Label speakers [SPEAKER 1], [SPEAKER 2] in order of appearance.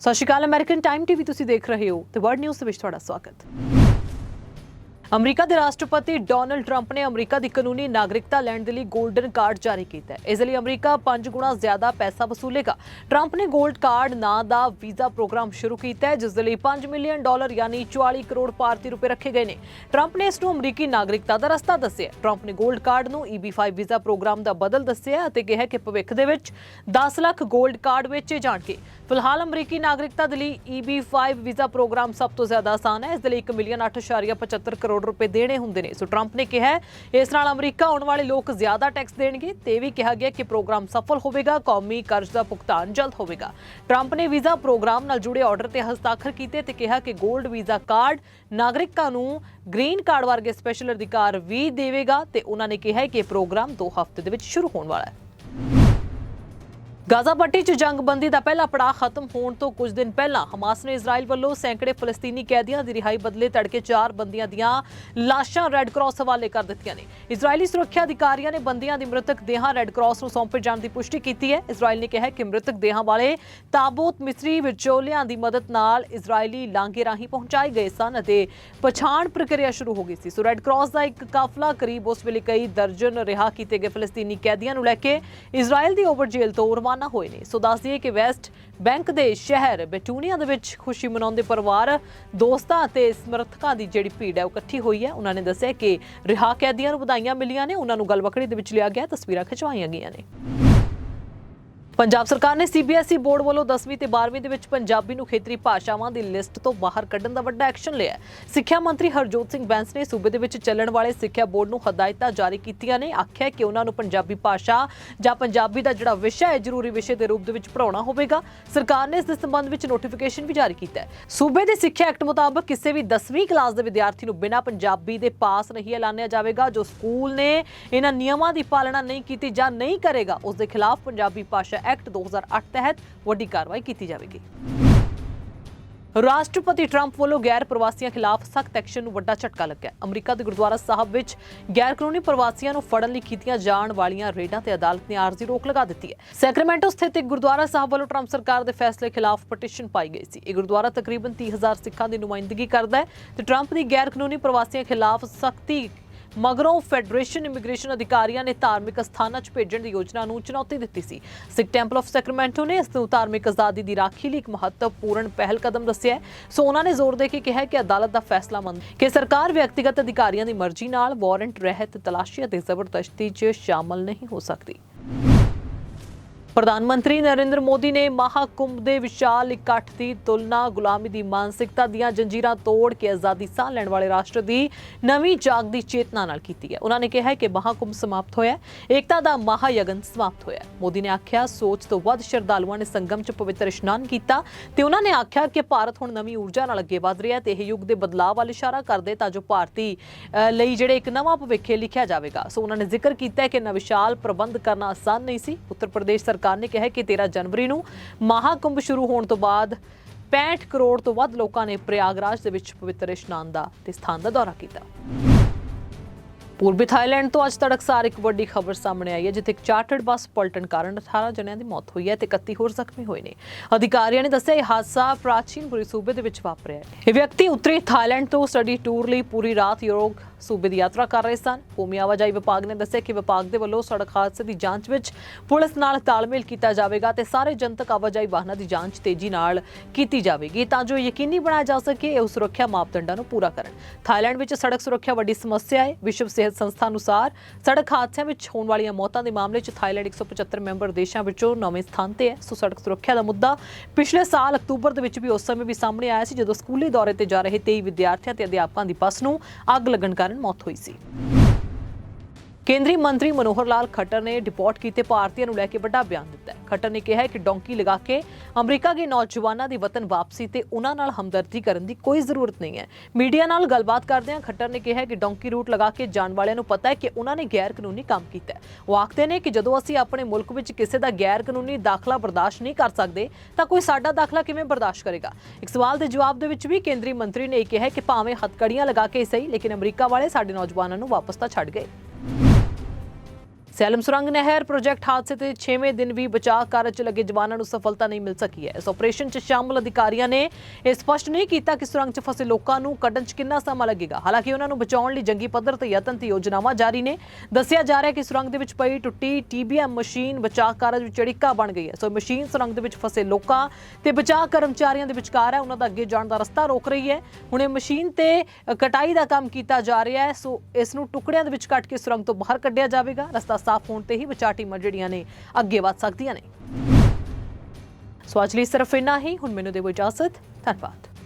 [SPEAKER 1] Sat Shri Akal, American time TV ਤੁਸੀਂ ਦੇਖ ਰਹੇ ਹੋ ਤੇ ਵਰਡ ਨਿਊਜ਼ ਦੇ ਵਿੱਚ ਤੁਹਾਡਾ ਸਵਾਗਤ। ਅਮਰੀਕਾ ਦੇ ਰਾਸ਼ਟਰਪਤੀ ਡੋਨਲਡ ਟਰੰਪ ਨੇ ਅਮਰੀਕਾ ਦੀ ਕਾਨੂੰਨੀ ਨਾਗਰਿਕਤਾ ਲੈਣ ਦੇ ਲਈ 골ਡਨ ਕਾਰਡ ਜਾਰੀ ਕੀਤਾ ਹੈ। ਇਸ ਲਈ ਅਮਰੀਕਾ 5 ਗੁਣਾ ਜ਼ਿਆਦਾ ਪੈਸਾ ਵਸੂਲੇਗਾ। ਟਰੰਪ ਨੇ 골ਡ ਕਾਰਡ ਨਾਂ ਦਾ ਵੀਜ਼ਾ ਪ੍ਰੋਗਰਾਮ ਸ਼ੁਰੂ ਕੀਤਾ ਜਿਸ ਦੇ ਲਈ 5 ਮਿਲੀਅਨ ਡਾਲਰ ਯਾਨੀ 44 ਕਰੋੜ ਭਾਰਤੀ ਰੁਪਏ ਰੱਖੇ ਗਏ ਨੇ। ਟਰੰਪ ਨੇ ਇਸ ਨੂੰ ਅਮਰੀਕੀ ਨਾਗਰਿਕਤਾ ਦਾ ਰਸਤਾ ਦੱਸਿਆ ਟਰੰਪ ਨੇ 골ਡ ਕਾਰਡ ਨੂੰ EB5 ਵੀਜ਼ਾ ਪ੍ਰੋਗਰਾਮ ਦਾ ਬਦਲ ਦੱਸਿਆ ਅਤੇ ਕਿਹਾ ਕਿ ਭਵਿੱਖ ਦੇ ਵਿੱਚ 10 ਲੱਖ 골ਡ ਕਾਰਡ ਵੇਚੇ ਜਾਣਗੇ। ਫਿਲਹਾਲ ਅਮਰੀਕੀ ਨਾਗਰਿਕਤਾ ਦੇ ਲਈ EB5 ਵੀਜ਼ਾ ਪ੍ਰੋਗਰਾਮ ਸਭ ਤੋਂ ਜ਼ਿਆਦਾ ਆਸਾਨ ਹੈ। ਇਸ ਦੇ ਲਈ 1 ਮਿਲੀਅਨ 8.75 ਕਰੋੜ ਰੁਪਏ ਦੇਣੇ ਹੁੰਦੇ ਨੇ। ਸੋ ਟਰੰਪ ਨੇ ਕਿਹਾ ਇਸ ਨਾਲ ਅਮਰੀਕਾ ਆਉਣ ਵਾਲੇ ਲੋਕ ਜ਼ਿਆਦਾ ਟੈਕਸ ਦੇਣਗੇ, ਤੇ ਵੀ ਕਿਹਾ ਗਿਆ ਕਿ ਪ੍ਰੋਗਰਾਮ ਸਫਲ ਹੋਵੇਗਾ, ਕੌਮੀ ਕਰਜ਼ ਦਾ ਭੁਗਤਾਨ ਜਲਦ ਹੋਵੇਗਾ। ਟਰੰਪ ਨੇ ਵੀਜ਼ਾ ਪ੍ਰੋਗਰਾਮ ਨਾਲ ਜੁੜੇ ਆਰਡਰ ਤੇ ਹਸਤਾਖਰ ਕੀਤੇ ਤੇ ਕਿਹਾ ਕਿ 골ਡ ਵੀਜ਼ਾ ਕਾਰਡ ਨਾਗਰਿਕਾਂ ਨੂੰ ਗ੍ਰੀਨ ਕਾਰਡ ਵਰਗੇ ਸਪੈਸ਼ਲ ਅਧਿਕਾਰ ਵੀ ਦੇਵੇਗਾ ਤੇ ਉਹਨਾਂ ਨੇ ਕਿਹਾ ਕਿ ਇਹ ਪ੍ਰੋਗਰਾਮ 2 ਹਫ਼ਤੇ ਦੇ ਵਿੱਚ ਸ਼ੁਰੂ ਹੋਣ ਵਾਲਾ ਹੈ। ਗਾਜ਼ਾ ਪੱਟੀ 'ਚ ਜੰਗਬੰਦੀ ਦਾ ਪਹਿਲਾ ਪੜਾਅ ਖਤਮ ਹੋਣ ਤੋਂ ਕੁਝ ਦਿਨ ਪਹਿਲਾਂ ਹਮਾਸ ਨੇ ਇਜ਼ਰਾਈਲ ਵੱਲੋਂ ਸੈਂਕੜੇ ਫਲਸਤੀਨੀ ਕੈਦੀਆਂ ਦੀ ਰਿਹਾਈ ਬਦਲੇ ਤੜਕੇ ਚਾਰ ਬੰਦੀਆਂ ਦੀਆਂ ਲਾਸ਼ਾਂ ਰੈੱਡ ਕਰਾਸ ਹਵਾਲੇ ਕਰ ਦਿੱਤੀਆਂ ਨੇ। ਇਜ਼ਰਾਈਲੀ ਸੁਰੱਖਿਆ ਅਧਿਕਾਰੀਆਂ ਨੇ ਬੰਦੀਆਂ ਦੀ ਮ੍ਰਿਤਕ ਦੇਹਾਂ ਰੈੱਡ ਕਰਾਸ ਨੂੰ ਸੌਂਪੇ ਜਾਣ ਦੀ ਪੁਸ਼ਟੀ ਕੀਤੀ ਹੈ। ਇਜ਼ਰਾਈਲ ਨੇ ਕਿਹਾ ਕਿ ਮ੍ਰਿਤਕ ਦੇਹਾਂ ਵਾਲੇ ਤਾਬੂਤ ਮਿਸਰੀ ਵਿਚੋਲਿਆਂ ਦੀ ਮਦਦ ਨਾਲ ਇਜ਼ਰਾਈਲੀ ਲਾਂਘੇ ਰਾਹੀਂ ਪਹੁੰਚਾਏ ਗਏ ਸਨ ਅਤੇ ਪਛਾਣ ਪ੍ਰਕਿਰਿਆ ਸ਼ੁਰੂ ਹੋ ਗਈ ਸੀ। ਸੋ ਰੈੱਡ ਕਰਾਸ ਦਾ ਇੱਕ ਕਾਫਲਾ ਕਰੀਬ ਉਸ ਵੇਲੇ ਕਈ ਦਰਜਨ ਰਿਹਾ ਕੀਤੇ ਗਏ ਫਲਸਤੀਨੀ ਕੈਦੀਆਂ ਨੂੰ ਲੈ ਕੇ ਇਜ਼ਰਾਈਲ ਦੀ ਓਵਰ ਜੇਲ੍ਹ ਤੋਂ ਰਵਾਨਾ ਹੋਏ ਨੇ। ਸੋ ਦੱਸ ਦਈਏ ਕਿ ਵੈਸਟ ਬੈਂਕ ਦੇ ਸ਼ਹਿਰ ਬੈਟੂਨੀਆ ਦੇ ਵਿੱਚ ਖੁਸ਼ੀ ਮਨਾਉਂਦੇ ਪਰਿਵਾਰ, ਦੋਸਤਾਂ ਅਤੇ ਸਮਰਥਕਾਂ ਦੀ ਜਿਹੜੀ ਭੀੜ ਹੈ ਉਹ ਇਕੱਠੀ ਹੋਈ ਹੈ। ਉਹਨਾਂ ਨੇ ਦੱਸਿਆ ਕਿ ਰਿਹਾ ਕੈਦੀਆਂ ਨੂੰ ਵਧਾਈਆਂ ਮਿਲੀਆਂ ਨੇ। ਉਹਨਾਂ ਨੂੰ ਗਲਵਕੜੀ ਦੇ ਵਿੱਚ ਲਿਆ ਗਿਆ। ਤਸਵੀਰਾਂ ਖਿਚਵਾਈਆਂ ਗਈਆਂ ਨੇ। ਪੰਜਾਬ ਸਰਕਾਰ ਨੇ ਸੀਬੀਐਸਈ ਬੋਰਡ ਵੱਲੋਂ 10ਵੀਂ ਤੇ 12ਵੀਂ ਦੇ ਵਿੱਚ ਪੰਜਾਬੀ ਨੂੰ ਖੇਤਰੀ ਭਾਸ਼ਾਵਾਂ ਦੀ ਲਿਸਟ ਤੋਂ ਬਾਹਰ ਕੱਢਣ ਦਾ ਵੱਡਾ ਐਕਸ਼ਨ ਲਿਆ ਸਿੱਖਿਆ ਮੰਤਰੀ ਹਰਜੋਤ ਸਿੰਘ ਬੈਂਸ ਨੇ ਸੂਬੇ ਦੇ ਵਿੱਚ ਚੱਲਣ ਵਾਲੇ ਸਿੱਖਿਆ ਬੋਰਡ ਨੂੰ ਹਦਾਇਤਾਂ ਜਾਰੀ ਕੀਤੀਆਂ ਨੇ। ਆਖਿਆ ਕਿ ਉਹਨਾਂ ਨੂੰ ਪੰਜਾਬੀ ਭਾਸ਼ਾ ਜਾਂ ਪੰਜਾਬੀ ਦਾ ਜਿਹੜਾ ਵਿਸ਼ਾ ਹੈ, ਜ਼ਰੂਰੀ ਵਿਸ਼ੇ ਦੇ ਰੂਪ ਦੇ ਵਿੱਚ ਪੜਾਉਣਾ ਹੋਵੇਗਾ। ਸਰਕਾਰ ਨੇ ਇਸ ਦੇ ਸੰਬੰਧ ਵਿੱਚ ਨੋਟੀਫਿਕੇਸ਼ਨ ਵੀ ਜਾਰੀ ਕੀਤਾ ਹੈ। ਸੂਬੇ ਦੇ ਸਿੱਖਿਆ ਐਕਟ ਮੁਤਾਬਕ ਕਿਸੇ ਵੀ 10ਵੀਂ ਕਲਾਸ ਦੇ ਵਿਦਿਆਰਥੀ ਨੂੰ ਬਿਨਾਂ ਪੰਜਾਬੀ ਦੇ ਪਾਸ ਨਹੀਂ ਐਲਾਨਿਆ ਜਾਵੇਗਾ। ਜੋ ਸਕੂਲ ਨੇ ਇਹਨਾਂ ਨਿਯਮਾਂ ਦੀ ਪਾਲਣਾ ਨਹੀਂ ਕੀਤੀ ਜਾਂ ਨਹੀਂ ਕਰੇਗਾ, ਉਸ ਦੇ ਖਿਲਾਫ ਪੰਜਾਬੀ ਭਾਸ਼ਾ ਐਕਟ 2008 ਤਹਿਤ ਵੱਡੀ ਕਾਰਵਾਈ ਕੀਤੀ ਜਾਵੇਗੀ। ਰਾਸ਼ਟਰਪਤੀ ਟਰੰਪ ਵੱਲੋਂ ਗੈਰ ਪ੍ਰਵਾਸੀਆਂ ਖਿਲਾਫ ਸਖਤ ਐਕਸ਼ਨ ਨੂੰ ਵੱਡਾ ਝਟਕਾ ਲੱਗਾ ਅਮਰੀਕਾ ਦੇ ਗੁਰਦੁਆਰਾ ਸਾਹਿਬ ਵਿੱਚ ਗੈਰ ਕਾਨੂੰਨੀ ਪ੍ਰਵਾਸੀਆਂ ਨੂੰ ਫੜਨ ਲਈ ਕੀਤੀਆਂ ਜਾਣ ਵਾਲੀਆਂ ਰੇਡਾਂ ਤੇ ਅਦਾਲਤ ਨੇ ਆਰਜ਼ੀ ਰੋਕ ਲਗਾ ਦਿੱਤੀ ਹੈ। ਸੈਕਰਾਮੈਂਟੋ ਸਥਿਤ ਇੱਕ ਗੁਰਦੁਆਰਾ ਸਾਹਿਬ ਵੱਲੋਂ ਟਰੰਪ ਸਰਕਾਰ ਦੇ ਫੈਸਲੇ ਖਿਲਾਫ ਪਟੀਸ਼ਨ ਪਾਈ ਗਈ ਸੀ। ਇਹ ਗੁਰਦੁਆਰਾ ਤਕਰੀਬਨ 30000 ਸਿੱਖਾਂ ਦੀ ਨੁਮਾਇੰਦਗੀ ਕਰਦਾ ਹੈ ਤੇ ਟਰੰਪ ਦੀ ਗੈਰ ਕਾਨੂੰਨੀ ਪ੍ਰਵਾਸੀਆਂ ਖਿਲਾਫ ਸਖਤੀ ਮਗਰੋਂ ਫੈਡਰੇਸ਼ਨ ਇਮੀਗ੍ਰੇਸ਼ਨ ਅਧਿਕਾਰੀਆਂ ਨੇ ਧਾਰਮਿਕ ਸਥਾਨਾਂ 'ਚ ਭੇਜਣ ਦੀ ਯੋਜਨਾ ਨੂੰ ਚੁਣੌਤੀ ਦਿੱਤੀ ਸੀ। ਸਿੱਖ ਟੈਂਪਲ ਆਫ ਸੈਕਰਾਮੈਂਟੋ ਨੇ ਇਸ ਨੂੰ ਧਾਰਮਿਕ ਆਜ਼ਾਦੀ ਦੀ ਰਾਖੀ ਲਈ ਇੱਕ ਮਹੱਤਵਪੂਰਨ ਪਹਿਲ ਕਦਮ ਦੱਸਿਆ ਸੋ ਉਹਨਾਂ ਨੇ ਜ਼ੋਰ ਦੇ ਕੇ ਕਿਹਾ ਕਿ ਅਦਾਲਤ ਦਾ ਫੈਸਲਾ ਮੰਨ ਕਿ ਸਰਕਾਰ ਵਿਅਕਤੀਗਤ ਅਧਿਕਾਰੀਆਂ ਦੀ ਮਰਜ਼ੀ ਨਾਲ ਵਾਰੰਟ ਰਹਿਤ ਤਲਾਸ਼ੀ ਅਤੇ ਜ਼ਬਰਦਸਤੀ 'ਚ ਸ਼ਾਮਲ ਨਹੀਂ ਹੋ ਸਕਦੀ। ਪ੍ਰਧਾਨ ਮੰਤਰੀ ਨਰਿੰਦਰ ਮੋਦੀ ਨੇ ਮਹਾਕੁੰਭ ਦੇ ਵਿਸ਼ਾਲ ਇਕੱਠ ਦੀ ਤੁਲਨਾ ਗੁਲਾਮੀ ਦੀ ਮਾਨਸਿਕਤਾ ਦੀਆਂ ਜੰਜੀਰਾਂ ਤੋੜ ਕੇ ਆਜ਼ਾਦੀ ਸਾਹ ਲੈਣ ਵਾਲੇ ਰਾਸ਼ਟਰ ਦੀ ਨਵੀਂ ਜਾਗਦੀ ਚੇਤਨਾ ਨਾਲ ਕੀਤੀ ਹੈ। ਉਹਨਾਂ ਨੇ ਕਿਹਾ ਹੈ ਕਿ ਮਹਾਕੁੰਭ ਸਮਾਪਤ ਹੋਇਆ ਏਕਤਾ ਦਾ ਮਹਾਯਗਨ ਸਮਾਪਤ ਹੋਇਆ ਮੋਦੀ ਨੇ ਆਖਿਆ, ਸੋਚ ਤੋਂ ਵੱਧ ਸ਼ਰਧਾਲੂਆਂ ਨੇ ਸੰਗਮ 'ਚ ਪਵਿੱਤਰ ਇਸ਼ਨਾਨ ਕੀਤਾ ਤੇ ਉਹਨਾਂ ਨੇ ਆਖਿਆ ਕਿ ਭਾਰਤ ਹੁਣ ਨਵੀਂ ਊਰਜਾ ਨਾਲ ਅੱਗੇ ਵਧ ਰਿਹਾ ਹੈ ਤੇ ਇਹ ਯੁੱਗ ਦੇ ਬਦਲਾਅ ਵੱਲ ਇਸ਼ਾਰਾ ਕਰਦੇ ਤਾਂ ਜੋ ਭਾਰਤੀ ਲਈ ਜਿਹੜੇ ਇੱਕ ਨਵਾਂ ਭਵਿੱਖ ਲਿਖਿਆ ਜਾਵੇਗਾ। ਸੋ ਉਹਨਾਂ ਨੇ ਜ਼ਿਕਰ ਕੀਤਾ ਹੈ ਕਿ ਇੰਨਾ ਵਿਸ਼ਾਲ ਪ੍ਰਬੰਧ ਕਰਨਾ ਆਸਾਨ ਨਹੀਂ ਸੀ। ਉੱਤਰ ਪ੍ਰਦੇਸ਼ ਸਰਕਾਰ ਨੇ ਕਿਹਾ ਕਿ 13 ਜਨਵਰੀ ਨੂੰ ਮਹਾਕੁੰਭ ਸ਼ੁਰੂ ਹੋਣ ਤੋਂ ਬਾਅਦ 65 ਕਰੋੜ ਤੋਂ ਵੱਧ ਲੋਕਾਂ ਨੇ ਪ੍ਰਯਾਗਰਾਜ ਦੇ ਵਿੱਚ ਪਵਿੱਤਰ ਇਸ਼ਨਾਨ ਦਾ ਤੇ ਸਥਾਨ ਦਾ ਦੌਰਾ ਕੀਤਾ। ਪੂਰਬੀ ਥਾਈਲੈਂਡ ਤੋਂ ਅੱਜ ਤੜਕਸਾਰ ਇੱਕ ਵੱਡੀ ਖਬਰ ਸਾਹਮਣੇ ਆਈ ਹੈ, ਜਿੱਥੇ ਇੱਕ ਚਾਰਟਰਡ ਬੱਸ ਪਲਟਣ ਕਾਰਨ 18 ਜਣਿਆਂ ਦੀ ਮੌਤ ਹੋਈ ਹੈ ਤੇ 31 ਹੋਰ ਜ਼ਖਮੀ ਹੋਏ ਨੇ। ਅਧਿਕਾਰੀਆਂ ਨੇ ਦੱਸਿਆ, ਇਹ ਹਾਦਸਾ ਪ੍ਰਾਚੀਨ ਪ੍ਰਾਚੀਨਪੁਰੀ ਸੂਬੇ ਦੇ ਵਿੱਚ ਵਾਪਰਿਆ ਹੈ। ਇਹ ਵਿਅਕਤੀ ਉੱਤਰੀ ਥਾਈਲੈਂਡ ਤੋਂ ਸਟੱਡੀ ਟੂਰ ਲਈ ਪੂਰੀ ਰਾਤ ਯੂਰੋਪ ਸੂਬੇ ਦੀ ਯਾਤਰਾ ਕਰ ਰਹੇ ਸਨ। ਭੂਮੀ ਆਵਾਜਾਈ ਵਿਭਾਗ ਨੇ ਦੱਸਿਆ ਕਿ ਵਿਭਾਗ ਦੇ ਵੱਲੋਂ ਸੜਕ ਹਾਦਸੇ ਦੀ ਜਾਂਚ ਵਿੱਚ ਪੁਲਿਸ ਨਾਲ ਤਾਲਮੇਲ ਕੀਤਾ ਜਾਵੇਗਾ ਤੇ ਸਾਰੇ ਜਨਤਕ ਆਵਾਜਾਈ ਵਾਹਨਾਂ ਦੀ ਜਾਂਚ ਤੇਜ਼ੀ ਨਾਲ ਕੀਤੀ ਜਾਵੇਗੀ ਤਾਂ ਜੋ ਯਕੀਨੀ ਬਣਾਇਆ ਜਾ ਸਕੇ ਇਹ ਸੁਰੱਖਿਆ ਮਾਪਦੰਡਾਂ ਨੂੰ ਪੂਰਾ ਕਰਨ। ਥਾਈਲੈਂਡ ਵਿੱਚ ਸੜਕ ਸੁਰੱਖਿਆ ਵੱਡੀ ਸਮੱਸਿਆ ਹੈ। ਵਿਸ਼ਵ ਸਿਹਤ ਸੰਸਥਾ ਅਨੁਸਾਰ ਸੜਕ ਹਾਦਸਿਆਂ ਵਿੱਚ ਹੋਣ ਵਾਲੀਆਂ ਮੌਤਾਂ ਦੇ ਮਾਮਲੇ 'ਚ ਥਾਈਲੈਂਡ 175 ਮੈਂਬਰ ਦੇਸ਼ਾਂ ਵਿੱਚੋਂ ਨੌਵੇਂ ਸਥਾਨ ਤੇ ਹੈ। ਸੋ ਸੜਕ ਸੁਰੱਖਿਆ ਦਾ ਮੁੱਦਾ ਪਿਛਲੇ ਸਾਲ ਅਕਤੂਬਰ ਦੇ ਵਿੱਚ ਵੀ ਉਸ ਸਮੇਂ ਵੀ ਸਾਹਮਣੇ ਆਇਆ ਸੀ ਜਦੋਂ ਸਕੂਲੀ ਦੌਰੇ ਤੇ ਜਾ ਰਹੇ 23 ਵਿਦਿਆਰਥੀਆਂ ਤੇ ਅਧਿਆਪਕਾਂ ਦੀ ਬੱਸ ਨੂੰ ਅੱਗ ਲੱਗਣ ਕਾਰਨ ਮੌਤ ਹੋਈ ਸੀ ਕੇਂਦਰੀ ਮੰਤਰੀ ਮਨੋਹਰ ਲਾਲ ਖੱਟਰ ਨੇ ਡਿਪੋਰਟ ਕੀਤੇ ਭਾਰਤੀਆਂ ਨੂੰ ਲੈ ਕੇ ਵੱਡਾ ਬਿਆਨ ਦਿੱਤਾ ਹੈ। ਖੱਟਰ ਨੇ ਕਿਹਾ ਹੈ ਕਿ ਡੌਂਕੀ ਲਗਾ ਕੇ ਅਮਰੀਕਾ ਦੇ ਨੌਜਵਾਨਾਂ ਦੀ ਵਤਨ ਵਾਪਸੀ ਤੇ ਉਹਨਾਂ ਨਾਲ ਹਮਦਰਦੀ ਕਰਨ ਦੀ ਕੋਈ ਜ਼ਰੂਰਤ ਨਹੀਂ ਹੈ। ਮੀਡੀਆ ਨਾਲ ਗੱਲਬਾਤ ਕਰਦਿਆਂ ਖੱਟਰ ਨੇ ਕਿਹਾ ਕਿ ਡੌਂਕੀ ਰੂਟ ਲਗਾ ਕੇ ਜਾਣ ਵਾਲਿਆਂ ਨੂੰ ਪਤਾ ਹੈ ਕਿ ਉਹਨਾਂ ਨੇ ਗੈਰ ਕਾਨੂੰਨੀ ਕੰਮ ਕੀਤਾ ਹੈ। ਉਹ ਆਖਦੇ ਨੇ ਕਿ ਜਦੋਂ ਅਸੀਂ ਆਪਣੇ ਮੁਲਕ ਵਿੱਚ ਕਿਸੇ ਦਾ ਗੈਰ ਕਾਨੂੰਨੀ ਦਾਖਲਾ ਬਰਦਾਸ਼ਤ ਨਹੀਂ ਕਰ ਸਕਦੇ, ਤਾਂ ਕੋਈ ਸਾਡਾ ਦਾਖਲਾ ਕਿਵੇਂ ਬਰਦਾਸ਼ਤ ਕਰੇਗਾ? ਇੱਕ ਸਵਾਲ ਦੇ ਜਵਾਬ ਦੇ ਵਿੱਚ ਵੀ ਕੇਂਦਰੀ ਮੰਤਰੀ ਨੇ ਇਹ ਕਿਹਾ ਕਿ ਭਾਵੇਂ ਹੱਥਕੜੀਆਂ ਲਗਾ ਕੇ ਸਹੀ, ਲੇਕਿਨ ਅਮਰੀਕਾ ਵਾਲੇ ਸਾਡੇ ਨੌਜਵਾਨਾਂ ਨੂੰ ਵਾਪਸ ਤਾਂ ਛੱਡ ਗਏ। ਸੈਲਮ ਸੁਰੰਗ ਨਹਿਰ ਪ੍ਰੋਜੈਕਟ ਹਾਦਸੇ ਤੇ 6ਵੇਂ ਦਿਨ ਵੀ ਬਚਾਅ ਕਾਰਜ 'ਚ ਲੱਗੇ ਜਵਾਨਾਂ ਨੂੰ ਸਫਲਤਾ ਨਹੀਂ ਮਿਲ ਸਕੀ ਹੈ। ਇਸ ਆਪਰੇਸ਼ਨ 'ਚ ਸ਼ਾਮਲ ਅਧਿਕਾਰੀਆਂ ਨੇ ਇਹ ਸਪਸ਼ਟ ਨਹੀਂ ਕੀਤਾ ਕਿ ਸੁਰੰਗ 'ਚ ਫਸੇ ਲੋਕਾਂ ਨੂੰ ਕੱਢਣ 'ਚ ਕਿੰਨਾ ਸਮਾਂ ਲੱਗੇਗਾ। ਹਾਲਾਂਕਿ ਉਹਨਾਂ ਨੂੰ ਬਚਾਉਣ ਲਈ ਜੰਗੀ ਪੱਧਰ ਤੇ ਯਤਨ ਤੇ ਯੋਜਨਾਵਾਂ ਜਾਰੀ ਨੇ। ਦੱਸਿਆ ਜਾ ਰਿਹਾ ਹੈ ਕਿ ਸੁਰੰਗ ਦੇ ਵਿੱਚ ਪਈ ਟੁੱਟੀ ਟੀਬੀਐਮ ਮਸ਼ੀਨ ਬਚਾਅ ਕਾਰਜ ਵਿੱਚ ਚੜਿੱਕਾ ਬਣ ਗਈ ਹੈ। ਸੋ ਮਸ਼ੀਨ ਸੁਰੰਗ ਦੇ ਵਿੱਚ ਫਸੇ ਲੋਕਾਂ ਤੇ ਬਚਾਅ ਕਰਮਚਾਰੀਆਂ ਦੇ ਵਿਚਕਾਰ ਹੈ। ਉਹਨਾਂ ਦਾ ਅੱਗੇ ਜਾਣ ਦਾ ਰਸਤਾ ਰੋਕ ਰਹੀ ਹੈ। ਹੁਣ ਇਹ ਮਸ਼ੀਨ ਤੇ ਕਟਾਈ ਦਾ ਕੰਮ ਕੀਤਾ ਜਾ ਰਿਹਾ ਹੈ। ਸੋ ਇਸ ਨੂੰ ਟੁਕੜਿਆਂ ਦੇ ਵਿੱਚ ਕੱਟ ਕੇ ਸੁਰੰਗ ਤੋਂ ਬਾਹਰ ਕੱਢਿਆ ਜਾਵੇਗਾ। ਰਸਤਾ ਸਾਫ਼ ਹੋਣ ਤੇ ਹੀ ਬਚਾਅ ਟੀਮਾਂ ਜਿਹੜੀਆਂ ਨੇ ਅੱਗੇ ਵਧ ਸਕਦੀਆਂ ਨੇ। ਸੋ ਅੱਜ ਲਈ ਸਿਰਫ ਇੰਨਾ ਹੀ। ਹੁਣ ਮੈਨੂੰ ਦੇਵੋ ਇਜਾਜ਼ਤ। ਧੰਨਵਾਦ।